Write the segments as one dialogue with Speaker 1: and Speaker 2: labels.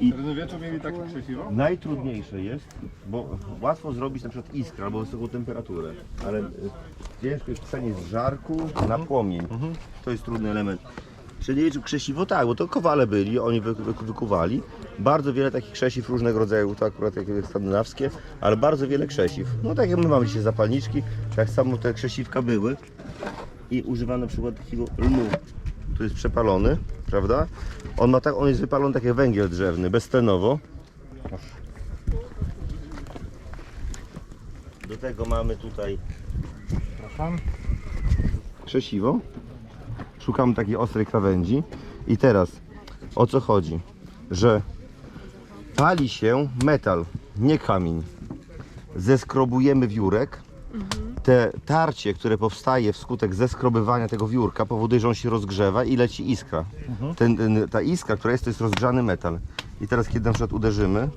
Speaker 1: I
Speaker 2: Średniowieczu mieli takie krzesiwo?
Speaker 1: najtrudniejsze jest, bo łatwo zrobić na przykład iskrę albo wysoką temperaturę, ale y, ciężko jest przenieść z żarku na płomień. To jest trudny element. Średniowieczu krzesiwo tak, bo to kowale byli, oni wy, wy, wykuwali. Bardzo wiele takich krzesiw różnego rodzaju, to akurat jak skandynawskie, ale bardzo wiele krzesiw. No tak jak my mamy dzisiaj zapalniczki, tak samo te krzesiwka były i używano na przykład takiego lnu. Tu jest przepalony, prawda? On ma tak, on jest wypalony tak jak węgiel drzewny, beztlenowo. Do tego mamy tutaj
Speaker 2: Przepraszam.
Speaker 1: krzesiwo. Szukamy takiej ostrej krawędzi. I teraz o co chodzi? Że pali się metal, nie kamień. Zeskrobujemy wiórek. Te tarcie, które powstaje wskutek zeskrobywania tego wiórka powoduje, że on się rozgrzewa i leci iskra. Ten, ten, ta iskra, która jest, to jest rozgrzany metal. I teraz kiedy na przykład uderzymy,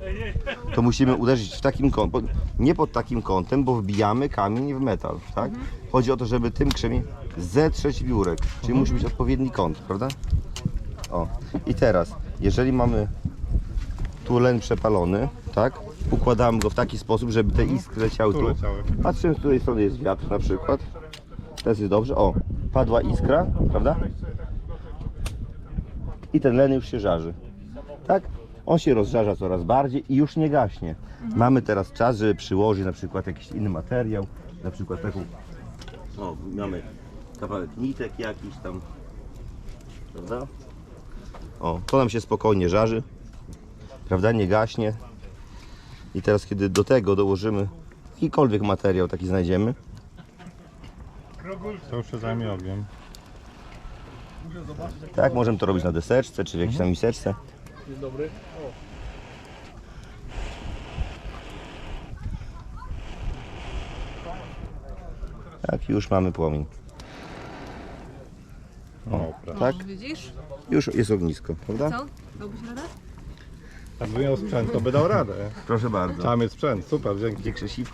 Speaker 1: to musimy uderzyć w takim kątem, nie pod takim kątem, bo wbijamy kamień w metal, tak? Chodzi o to, żeby tym krzemień zetrzeć wiórek, czyli musi być odpowiedni kąt, prawda? O, i teraz, jeżeli mamy tu len przepalony, tak? Układamy go w taki sposób, żeby te iskry leciały
Speaker 2: Tu.
Speaker 1: Patrzymy, z której strony jest wiatr na przykład. Teraz jest dobrze. O, padła iskra, prawda? I ten len już się żarzy. Tak? On się rozżarza coraz bardziej i już nie gaśnie. Mamy teraz czas, żeby przyłożyć na przykład jakiś inny materiał, na przykład taką. O, mamy kawałek nitek jakiś tam. Prawda? O, to nam się spokojnie żarzy. Prawda? Nie gaśnie. I teraz, kiedy do tego dołożymy jakikolwiek materiał taki znajdziemy,
Speaker 2: To już się zajmie ogniem.
Speaker 1: tak, możemy to robić na deseczce czy w jakiejś tam miseczce. Tak, już mamy płomień.
Speaker 2: O, prawda.
Speaker 1: Tak,
Speaker 3: Widzisz?
Speaker 1: już jest ognisko, prawda?
Speaker 3: Co? Dałbyś radę?
Speaker 2: Jakby miał sprzęt, to by dał radę.
Speaker 1: Proszę bardzo.
Speaker 2: Tam jest sprzęt, super, dzięki.
Speaker 1: Gdzie krzesiwko?